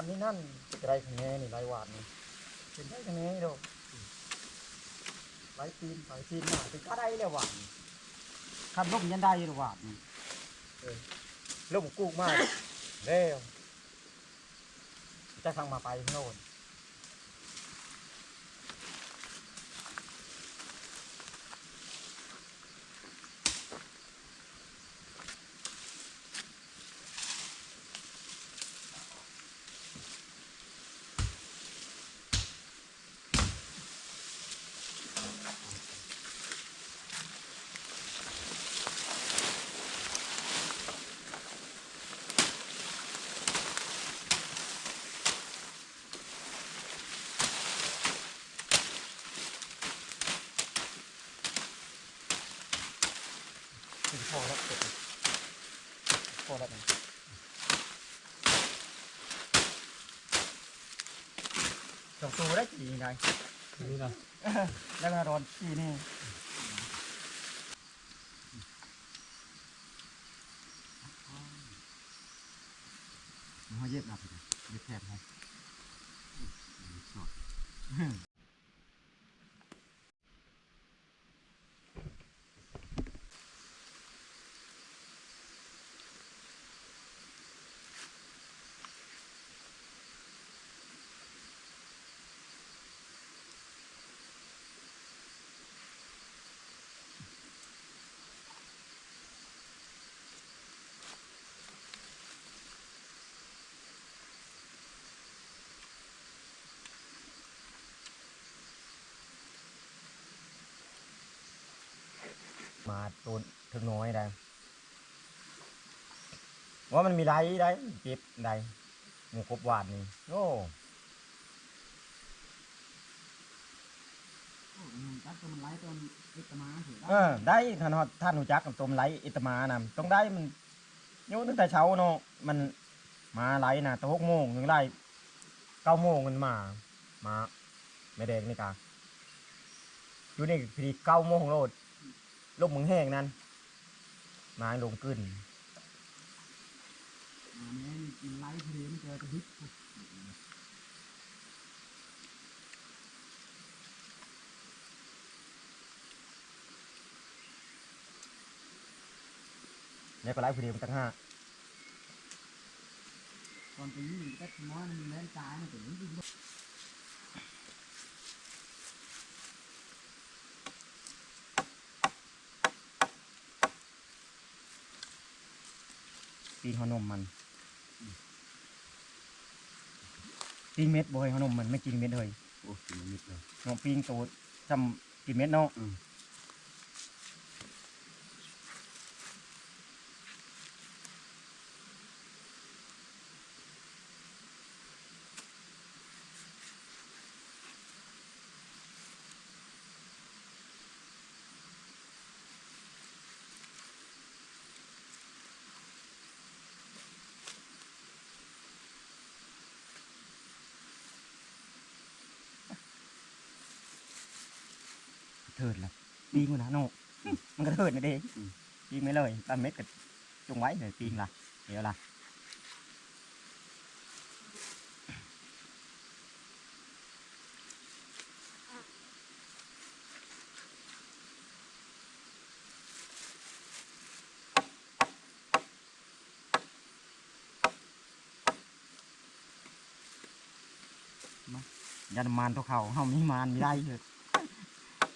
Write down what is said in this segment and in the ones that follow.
อันนี้นั่นไรคะแนนนี่ไรหวานนี่เป็นไรคะแนนนี่ดอกไรปีนไรปีนมาเป็นก็ได้เลยหวานขันลมยันได้เลยหวานนี่เออลมกู้มากเร็วจะทางมาไปโน่น ถึงพอแล้วเสร็จพอแล้วนะสอง ตัวได้กี่ไงนี่นะแล้วก็โดนกี่นี่มันเย็บหนักเลยเย็บแทนให้สด มาตัวถึงน้อยได้ว่ามันมีไรได้เจ็บได้หมูกบหวานนี่โอ้ตัดตัวมันไล่ตัวอิตมาถือเออได้ท่านฮอดท่านหูจักกับตัวมนไหลอิตมานะต้องได้มันโยตั้งแต่เช้าเนาะมันมาไหลนะแต่หกโมงถึงไล่เก้าโมงมันมา มา ไม่แดงนี่กาอยู่นี่พอดีเก้าโมงโลด ลมมึงแห้งนั่นมาลงขึ้นอันนี้มันไล่พอดีมันเจอจะฮิตเนี่ยก็ไล่พอดีมันตั้งห้าก่อนไปนี่ก็ม้อนมันเล่นซ้ายมันถึง ยิงปีนหัวนมมันปีนเม็ดบ่อยหัวนมมันไม่กินเม็ดเลยโอ้ยมันมิดเลยน้องปีนตัวจำกินเม็ดเนาะ ปีนกูนะโน่มันก็เถิดนะเด้ปีนไม่เลยตามเม็ดก็จงไว้เลยปีนละเดี๋ยวละยันมานตัวเขาเฮามีมานไม่ได้เลย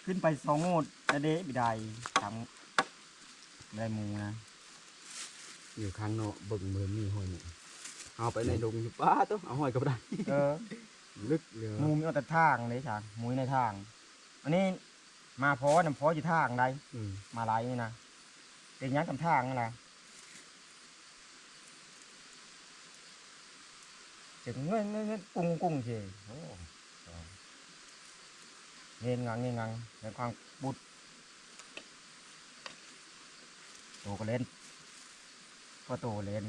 ขึ้นไปสองโงด นะเด้ไม่ได้ทั้งไม่ได้หมูนะอยู่ข้างนอกเบิ่งเหมือนมีหอยเนี่ยเอาไปในดงอยู่ป้าต้องเอาหอยก็บ่ได้เออลึกเหลือหมูมีเอาแต่ทางเลยฉางหมูอยู่ในทาง อันนี้มาพอนำพออยู่ทางใดอืมมาไลนี่นะเป็นหยังกับทางนั่นล่ะจึงเงินเงินเงินกุ้งกุ้งเฉยโอ้เงินงังเงินงังในความบุด โตก็เล่นก็โตเล่น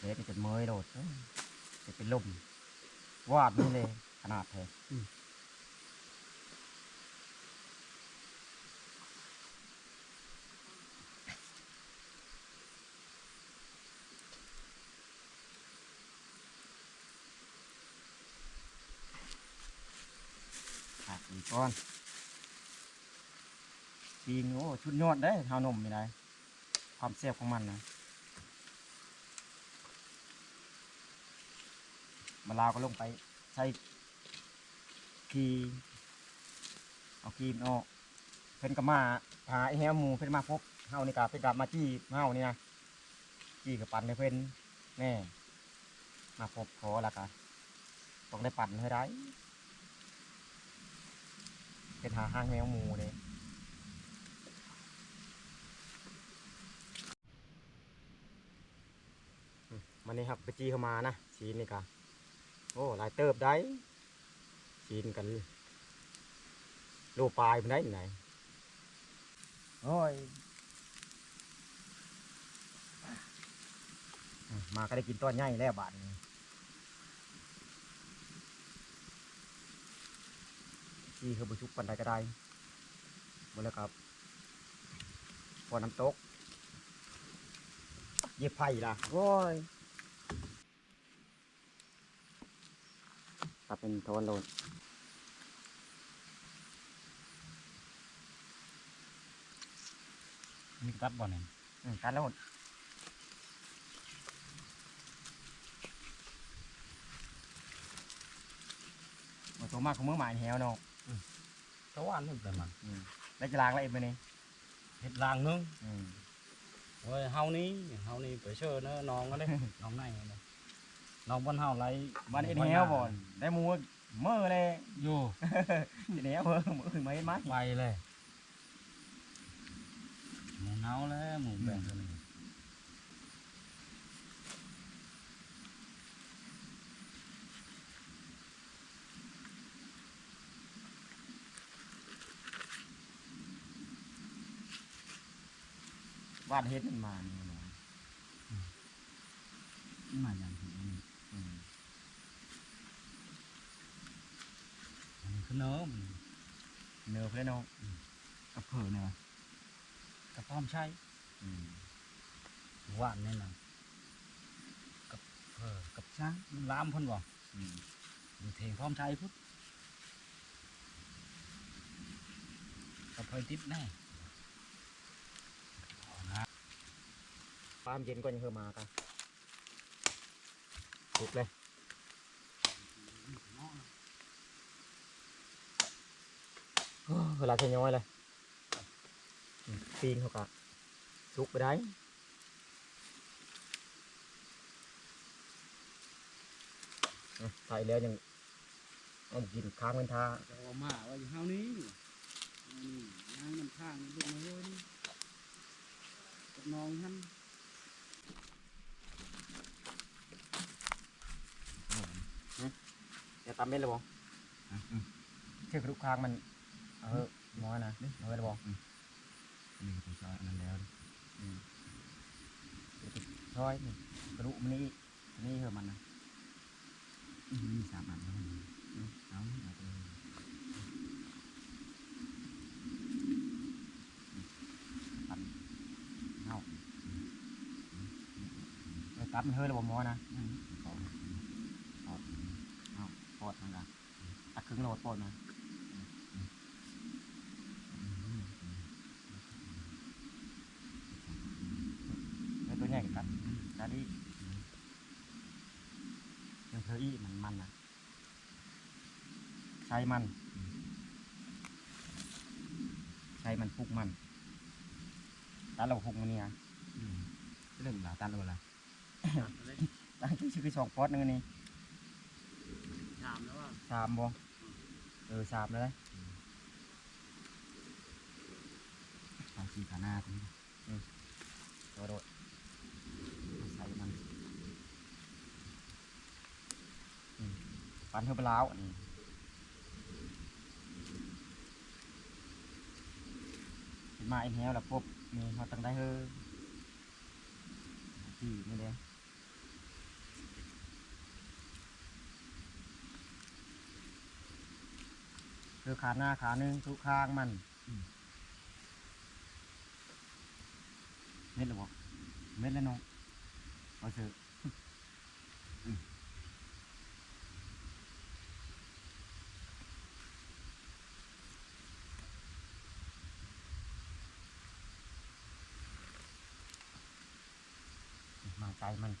เล่นจนเมยโดดจะเป็นลมวาดนี่เลยขนาดแท้ขาดอี กก้อนปีงโอ้ชุดยอดได้ทานมไม่ได้ความเสียบของมันนะมาลาวก็ลงไปใช้คีเอาคีมนออกเพิ่นก็มาหาไอ้แฮวหมูเพิ่นมาพบเฮานี่กะเป็นกลับมาจี้เฮานี่นะจี้กับปั่นให้เพิ่นแน่มาพบขอล้วกะต้องได้ปั่นให้ได้ เป็นหาห้างแมวหมูเลยมันนี่ครับไปจีเข้ามานะชีนนี่กะโอ้หลายเติบได้ชีนกันโลปลายมันได้ไหนโอ้ยอืมมาก็ได้กินต้นใหญ่แล้วบาทนี้ ชีคือบุชุกปันใดก็ได้หมดแล้วครับพอน้ำตกเหยียบไผ่ล่ะโอ้ยตัดเป็นโทนโลนมีตัดบ่เนี่ยอืมการโลนโอ้ตัวมากของมือหมายแหวเนาะ ตะวันนี่แต่มันอืมได้จะล้างแล้วเอ็มไปนี่เฮ็ดลางนึงอืมโอ้ยเฮานี่เฮานี่ไปเชิญเนอะน้องก็ได้น้องในก็ได้น้องบนเฮาไรบ้านเอ็นแหวบ่อนได้หมูเมื่อเลยอยู่ทีนี้เมื่อมืออื่นมาเห็นไหมไปเลยหมูเฮาแล้วหมูแบ่งตัวนี้ วาดเฮ็ดมันมานี่เนาะมาอย่างนี้อืมอันนี้คือเนื้อมันเนื้อเพื่อนเนาะกับเผือเนื้อกระพร้อมใช้อืมหวานนี่นะกับเออกับช้างมันลามเพิ่นบ่อืมอยู่เทงพร้อมใช้พุทธกับเพิ่นติดแน่เอานะ ความเย็นก็ยังเพิ่มากันถูกเลยเวลาใช้ย้อยเลยปีนเขากะสุกไปได้อะใส่แล้วยังเอากินค้างเป็นท่าจะเอามาว่าอยู่เฮานี้นี่นางมันข้างลูกมาเฮ้ยกับน้องท่าน จะตำเม็ดเลยบ่เชือกกระดูกค้างมัน เออน้อยนะน้อยเลยบ่นี่ก็ใช้อันนั้นแล้วช้อยนี่กระดูกมันนี่นี่เหรอมันนะมีสามอันแล้วนี่เอาเอาไปเลยปันเน่าไปกลับมันเฮ้ยเลยบ่หมอนะนั่นเขา ปอดมันละตักครึ่งโหลดปอดมาแล้วตัวใหญ่กันกาดียังเธออีมันมันนะใช้มัน ใช้มันพุกมันแล้วเราพุกมันเนี่ยเรื่องหลาตันโอละตั้งชื่อคือสองปอดนึงอันนี่ ถามแล้วว่า สามบ่เออสามเลยตาสีขาหน้าตรงนี้โดดโดดใส่มันอืมปันเทอร์บลาวอันนี้เป็นมาเอ็นแฮวแล้วพบมีเขาตั้งได้เฮอที่นี่เลย คือขาหน้าขาหนึ่งทุกข้างมันเม็ดหรือเปล่าเม็ดแล้วน้องเอาเถอะอืมมาใจมัน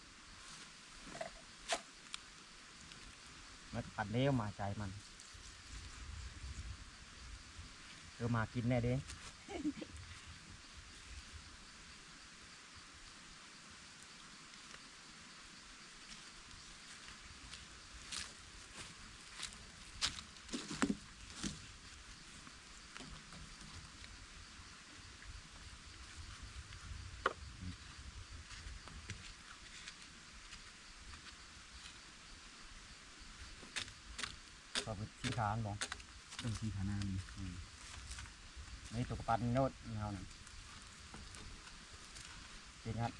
มันปัดเลี้ยวมาใจมัน เออมากินแน่เด้ก็เป็นสีขาวบอกเรื่องสีขานานี่ นตุกปันโนดเฮานั่นเป็นครับ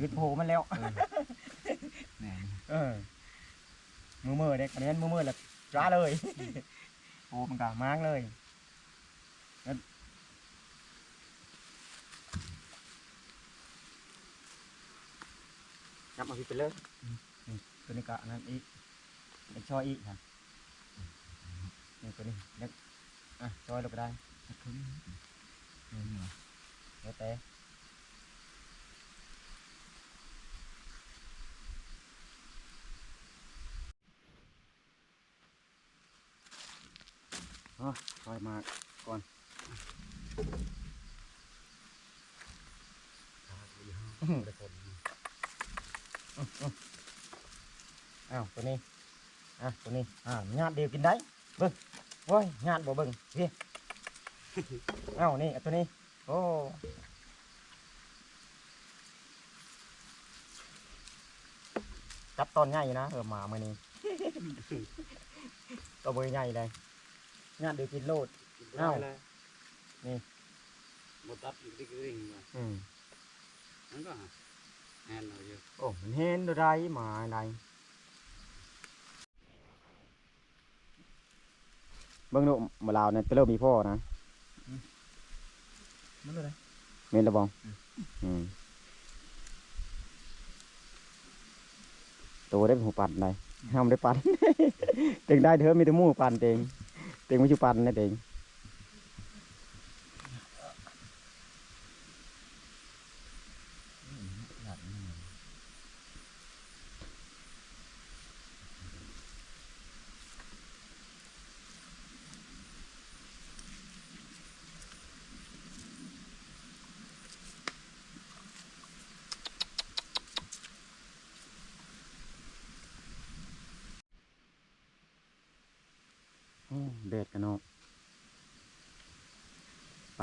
ยืดโผล่มันแล้วแหน่เออมือมือเด็กคะแนนมือมือแล้วจ้าเลยโอ้มันกะมางเลยงั้นจับมาพี่ไปเลยนี่ตัวนี้กะอันนั้นอีกเด็กช่อยอีกค่ะนี่ตัวนี้เด็กอะช่อยลงไปได้ สักครึ่งเออนี่เหรอแล้วแต่อ๋อคอยมาก่ เดียวกินได้เบิ้งโอ้ยญาติบ่เบิ้งพี่อ้าวนี่เอาตัวนี้ โอ้จับตอนใหญ่นะเออหมามือนี้ตัวมือใหญ่เลยงานเดี๋ยวกินโลด เอ้า นี่หมดตัดอีกทีก็ริ่งมาอืมมันก็หาแอนเราอยู่โอ้มันเห็นดูไรหมาอะไรเบิ่งดูมาลาวเนี่ยจะเริ่มมีพ่อนะ มันเลยเมนระบองอืมตัวได้เป็นหูปั่นได้ห้ามได้ปั่นเต็งได้เถอะมีแต่หมู่ปั่นเต็งเต็งไม่ชื่อปั่นนะเต็งโอ้เด็ดกันเนาะ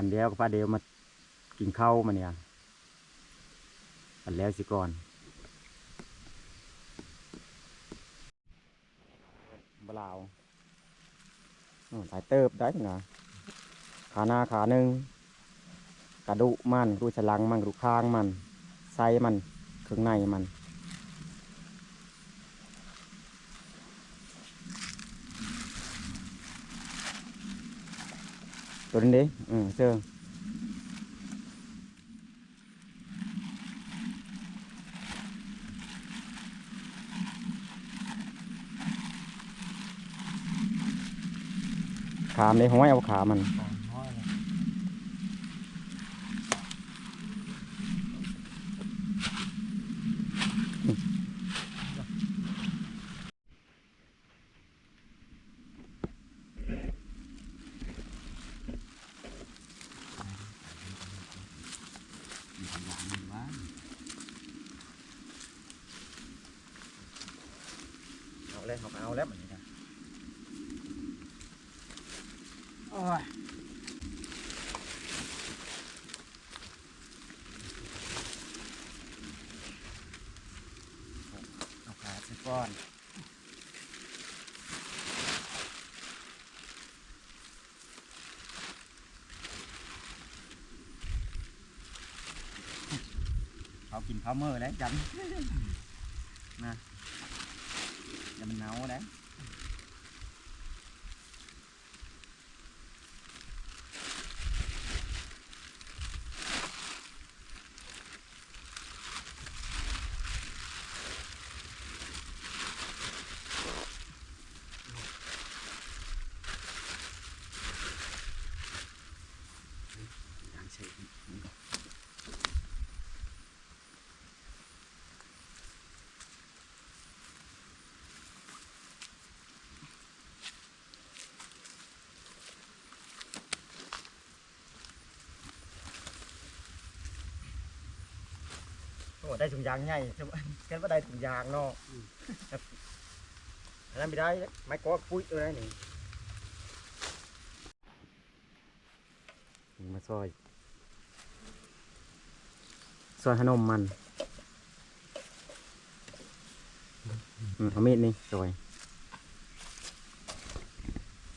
ปันเดียวกับป้าเดียวมากินข้าวมาเนี่ยปันแล้วสิก่อนบลาวหลายเติบได้นะขาหน้าขาหนึ่งกระดูกมันกระดูกสลังมันรูข้างมันไส้มันเครื่องในมัน ตัวนี้เออืมเจอขามในห้อยเอาขามัน ห้อยเลย อ เลยเขาก็เอาแล้วมันนี่นะโอ้ยเอาขาดไปก่อนเขากินพาวเมอร์แล้วจันนะอย่ามันเนาแล้ว อย่างเฉย โอ้ได้ถุงยางใหญ่ใช่ไหมแค่ว่าได้ถุงยางเนาะอันนั้นไม่ได้ไม้กอดปุ้ยเอ้ยนี่มาซอยซอยขนมมันอืมเอามีดนี่ซอย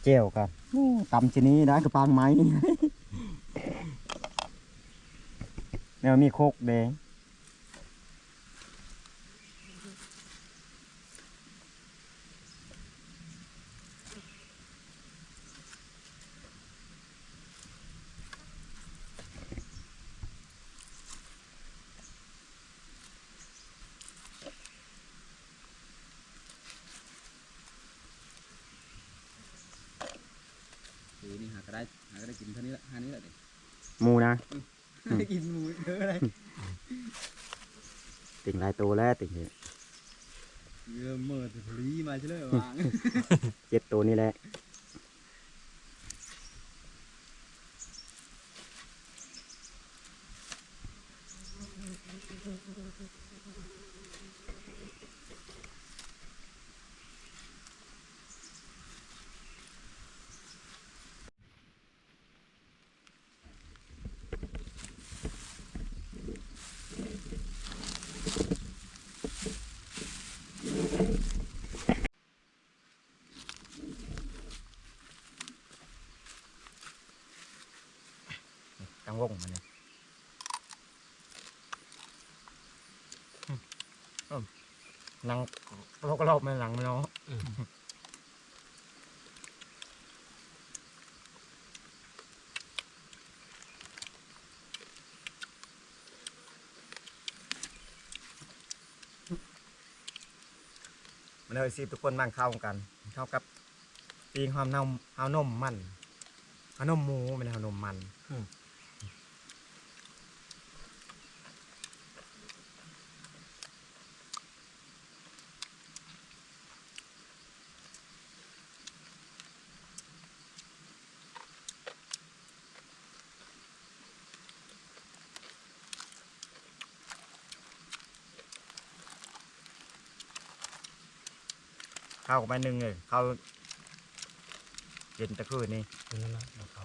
เจียวกันตำชนี้ได้กระปังไม้แนวมีโคกเด้คือนี่หาก็ได้หาก็ได้กินเท่านี้ละหานี้ แหละดิหมูนะได้กินหมูเยอะเลยติ่งลายตัวแล้วติ่งเยอะเมื่อถือลีมาใช่เลยวาง เจ็ดตัวนี่แหละ กังวงมันเนี่ยนังเราก็รอบมันหลังมันเนาะมันเลยสิทุกคนนั่งเข้ากัน เข้ากับปีงความนมเอานมมันเอานมหมูไม่ได้เอานมมัน เข้าไปหนึ่งเลยเข้าเย็นตะคืนนี่นั่นแหละเอาเขา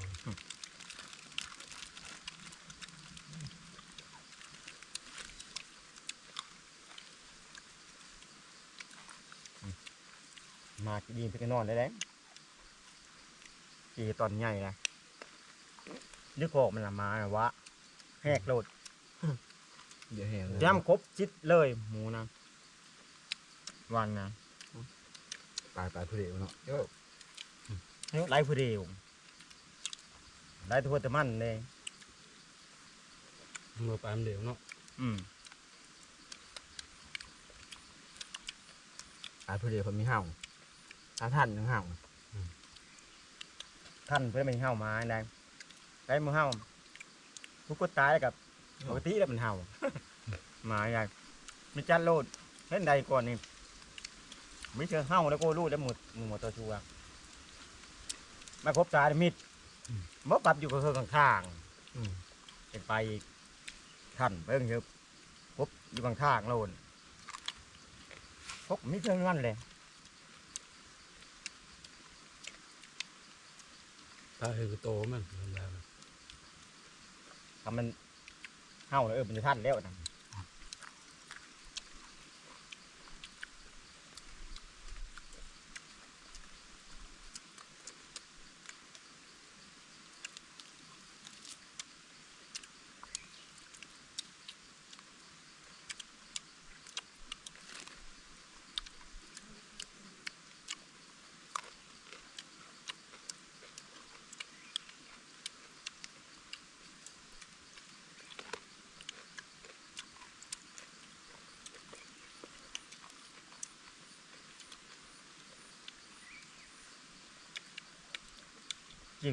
มากินดีไปนอนได้แล้วกีตอนใหญ่นะนึกออกมันละมาน่ะวะแหกโหลดเดี๋ยวแห้งเลยย่ำครบชิดเลยหมูนะวันนะ ตายตายผู้เดียวเนาะเยอะเฮ้ยไล่ผู้เดียวไล่ทั่วแต่มันเลยมือปลามเดียวเนาะอืมตายผู้เดียวคนมีเห่าถ้าท่านยังเห่าท่านเพื่อนมันเห่ามาได้ไล่มือเห่าทุกคนตายกับปกติแล้วมันเห่ามาใหญ่มีจัดโลดเล่นใดก่อนนี่ไมิเชเฮ้าแล้วก็รูดแล้วหมดหมดตัวชัวม่พบจามิมันปรับอยู่กับเธอข้างๆเป็นไปท่านเบิ่งเยอะคบอยู่บางข้างโลนครบมิเชนั่นเลยตาเฮกโตมันทำมันเฮ้าแล้วเออมันจะท่านแล้วนะ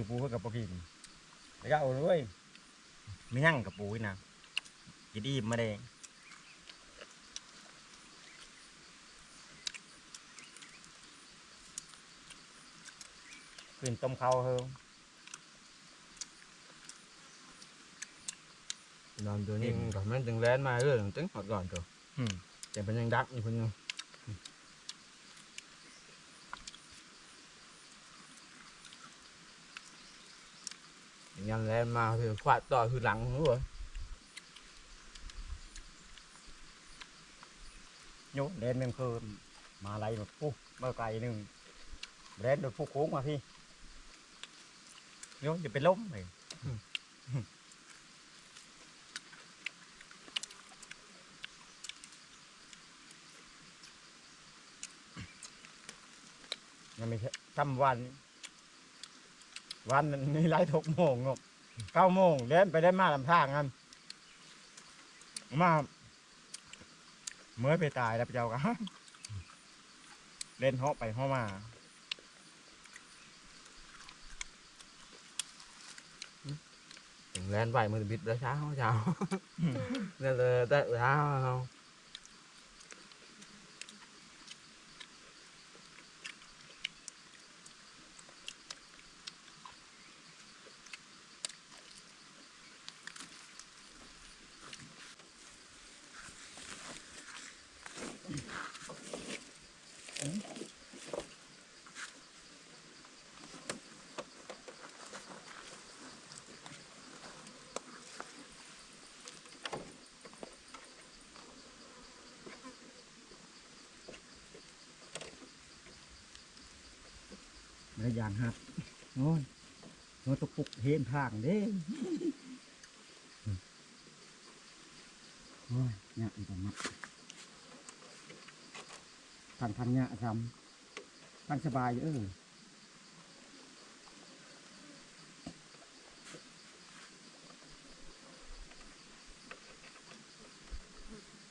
กับปูกับปกินแล้วก็เอาด้วยไม่ยั่งกับปูอีกนะกินอิ่มมาเด้ขึ้นต้มข้าวเฮงนอนตัวนี้ก็มันจึงแลนมาเรื่อยตึงหอดก่อนตัวอืมแต่เป็นยังดักอยู่คนนึง ยังแลนมาคือควาดต่อคือหลังรู้ป่ะโยเดนเมมเคินมาอะไรแบบปุ๊บเมื่อไกลหนึ่งเดนโดยพวกโค้งมาพี่โยจะเป็นล้มเลยยังไม่ทำวัน วันนี้ไล่ทุกโมงเนอะเก้าโมงเล่นไปได้มาลำทางกันมาเมื่อไปตายแล้วไปเจ้ากันเล่นเหาะไปเหาะมาถึงแลนไปมือบิดแล้วเช้าเช้านั่นเลยแต่เช้า ระยานหักโอ้ยโนตะปุกเห็นทางเด้โอ้ยเนี่ยอีกแล้วมัดทันทันเนี่ยทำทันสบายเออ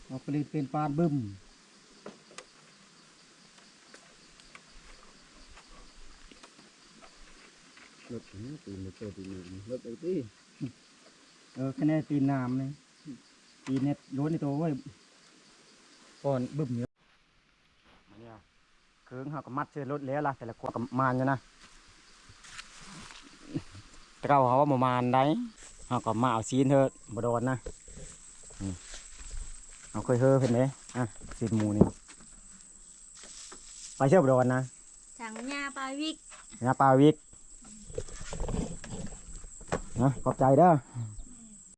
ออกไปลยเป็นปานบึ้ม รถนี้ตีนเปิดตีนรถไอ้ที่เออคะแนนตีนน้ำเลยตีนเน็ตล้วนในตัวไว้ก่อนบึ้มเยอะอันเนี้ยเครื่องเขาก็มัดเชือรถแล้วล่ะแต่ละคนก็มานอยู่นะแต่เขาเขาว่าประมาณได้เขาก็มาเอาซีนเถอะบโดนนะนี่เอาเคยเฮอเพิ่นเด้อะซีนหมูนี่ไปเชื่อบโดนนะถังยาปลาวิกนะปลาวิก นะขอบใจเด้อ